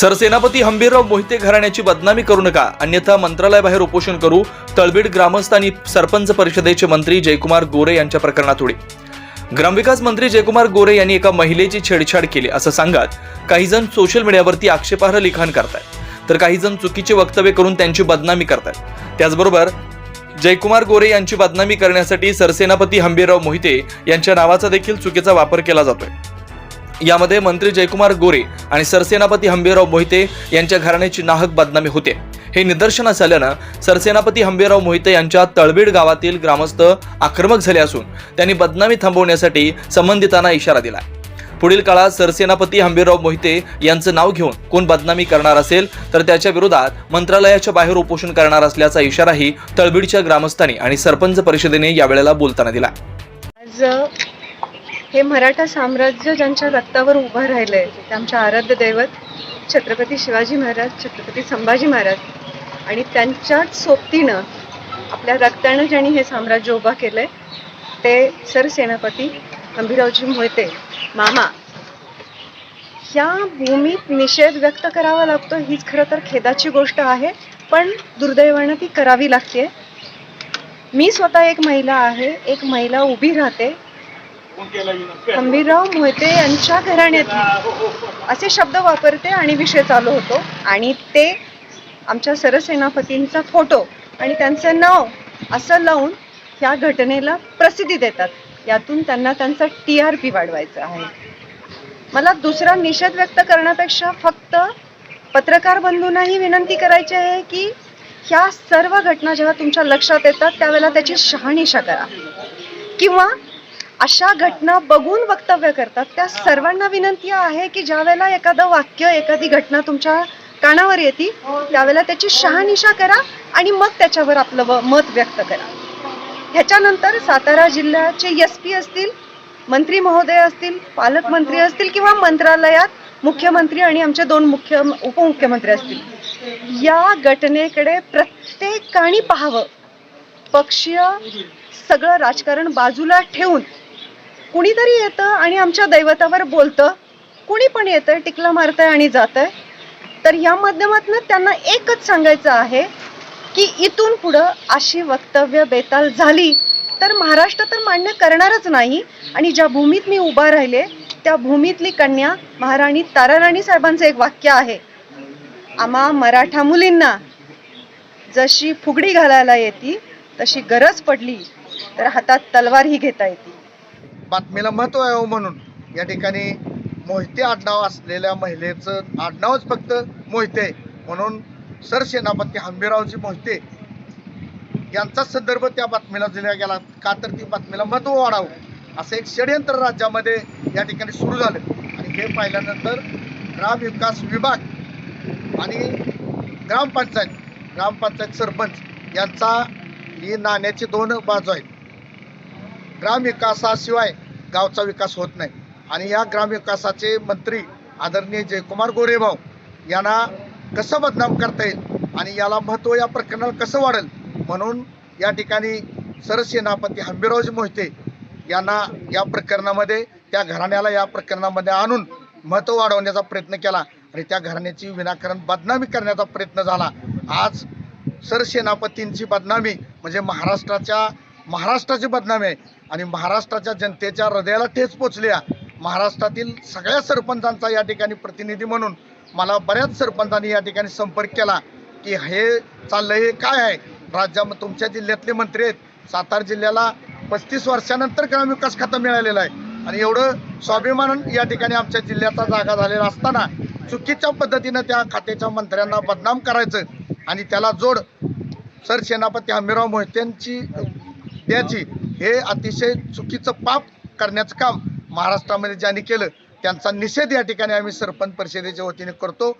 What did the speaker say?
सरसेनापती हंबीरराव मोहिते घराण्याची बदनामी करू नका. अन्यथा मंत्रालयाबाहेर उपोषण करू. तळबीड ग्रामस्थ आणि सरपंच परिषदेचे मंत्री जयकुमार गोरे यांच्या प्रकरणात उडी. ग्रामविकास मंत्री जयकुमार गोरे यांनी एका महिलेची छेडछाड केली असं सांगत काही जण सोशल मीडियावरती आक्षेपार्ह लिखाण करतायत. तर काही जण चुकीचे वक्तव्य करून त्यांची बदनामी करतायत. त्याचबरोबर जयकुमार गोरे यांची बदनामी करण्यासाठी सरसेनापती हंबीरराव मोहिते यांच्या नावाचा देखील चुकीचा वापर केला जातोय. यामध्ये मंत्री जयकुमार गोरे आणि सरसेनापती हंबीरराव मोहिते यांच्या घराण्याची नाहक बदनामी होते. हे निदर्शनास आल्यानं सरसेनापती हंबीरराव मोहिते यांच्या तळबीड गावातील ग्रामस्थ आक्रमक झाले असून त्यांनी बदनामी थांबवण्यासाठी संबंधितांना इशारा दिला पुढील काळात सरसेनापती हंबीरराव मोहिते यांचं नाव घेऊन कोण बदनामी करणार असेल तर त्याच्या विरोधात मंत्रालयाच्या बाहेर उपोषण करणार असल्याचा इशाराही तळबीडच्या ग्रामस्थांनी आणि सरपंच परिषदेने यावेळेला बोलताना दिला. आज हे मराठा साम्राज्य ज्यांच्या रक्तावर उभं राहिलंय ते आमच्या आराध्य दैवत छत्रपती शिवाजी महाराज छत्रपती संभाजी महाराज आणि त्यांच्याच सोबतीनं आपल्या रक्तानं ज्यांनी हे साम्राज्य उभं केलंय ते सरसेनापती अंबिरावजी मोहिते. मामा ह्या भूमीत निषेध व्यक्त करावा लागतो हीच खरं तर खेदाची गोष्ट आहे पण दुर्दैवानं ती करावी लागते मी स्वतः एक महिला आहे एक महिला उभी राहते हंबीरराव मोहिते यांच्या घराण्यातली. असे शब्द वापरते आणि विषय चालू होतो. आणि ते आमच्या सरसेनापतींचा फोटो आणि त्यांचं नाव असं लावून ह्या घटनेला प्रसिद्धी देतात. यातून त्यांना त्यांचा टी आर पी वाढवायचा आहे. मला दुसरा निषेध व्यक्त करण्यापेक्षा फक्त पत्रकार बंधूंनाही विनंती करायची आहे की ह्या सर्व घटना जेव्हा तुमच्या लक्षात येतात त्यावेळेला त्याची शहानिशा करा. किंवा अशा घटना बघून वक्तव्य करतात. त्या सर्वांना विनंती आहे की ज्या वेळेला एखादं वाक्य एखादी घटना तुमच्या कानावर येते त्यावेळेला त्याची शहानिशा करा आणि मग त्याच्यावर आपलं मत व्यक्त करा. ह्याच्यानंतर सातारा जिल्ह्याचे एस पी असतील मंत्री महोदय असतील पालकमंत्री असतील किंवा मंत्रालयात मुख्यमंत्री आणि आमचे दोन मुख्य उपमुख्यमंत्री असतील या घटनेकडे प्रत्येकाने पाहावं. पक्षीय सगळं राजकारण बाजूला ठेवून कुणीतरी येतं आणि आमच्या दैवतावर बोलतं. कुणी पण येतं टिकला मारतंय आणि जातंय. तर या माध्यमातून त्यांना एकच सांगायचं आहे की इथून पुढं अशी वक्तव्य बेताल झाली तर महाराष्ट्र तर मान्य करणारच नाही. आणि ज्या भूमीत मी उभा राहिले त्या भूमीतली कन्या महाराणी ताराराणी साहेबांचं एक वाक्य आहे. आम्हा मराठा मुलींना जशी फुगडी घालायला येते तशी गरज पडली तर हातात तलवारही घेता येते. बातमीला महत्त्व आहे हो म्हणून. या ठिकाणी मोहिते आडनाव असलेल्या महिलेचं आडनावच फक्त मोहिते आहे. म्हणून सरसेनापती हंबीरावजी मोहिते यांचा संदर्भ त्या बातमीला दिला गेला. का तर ती बातमीला महत्त्व वाढावं. असं एक षडयंत्र राज्यामध्ये या ठिकाणी सुरू झालं. आणि हे पाहिल्यानंतर ग्रामविकास विभाग आणि ग्रामपंचायत ग्रामपंचायत सरपंच यांचा ही नाण्याची दोन बाजू आहेत. ग्रामविकासाशिवाय गावचा विकास होत नाही. आणि या ग्रामविकासाचे मंत्री आदरणीय जयकुमार गोरेभाऊ यांना कसं बदनाम करता येईल आणि याला महत्त्व या प्रकरणाला कसं वाढेल म्हणून या ठिकाणी सरसेनापती हंबीरावजी मोहिते यांना या प्रकरणामध्ये त्या घराण्याला या प्रकरणामध्ये आणून महत्त्व वाढवण्याचा प्रयत्न केला आणि त्या घराण्याची विनाकारण बदनामी करण्याचा प्रयत्न झाला. आज सरसेनापतींची बदनामी म्हणजे महाराष्ट्राच्या महाराष्ट्राची बदनामी आहे. आणि महाराष्ट्राच्या जनतेच्या हृदयाला ठेच पोचली आहे. महाराष्ट्रातील सगळ्या सरपंचांचा या ठिकाणी प्रतिनिधी म्हणून मला बऱ्याच सरपंचांनी या ठिकाणी संपर्क केला की हे चाललंय हे काय आहे? राज्यामध्ये तुमच्या जिल्ह्यातले मंत्री आहेत. सातारा जिल्ह्याला पस्तीस वर्षानंतर ग्रामविकास खातं मिळालेलं आहे. आणि एवढं स्वाभिमान या ठिकाणी आमच्या जिल्ह्याचा जागा झालेला असताना चुकीच्या पद्धतीनं त्या खात्याच्या मंत्र्यांना बदनाम करायचं आणि त्याला जोड. सरसेनापती हमीराव मोहित्यांची द्यायची हे अतिशय चुकीचं पाप करण्याचं काम महाराष्ट्रामध्ये ज्यांनी केलं त्यांचा निषेध या ठिकाणी आम्ही सरपंच परिषदेच्या वतीने करतो.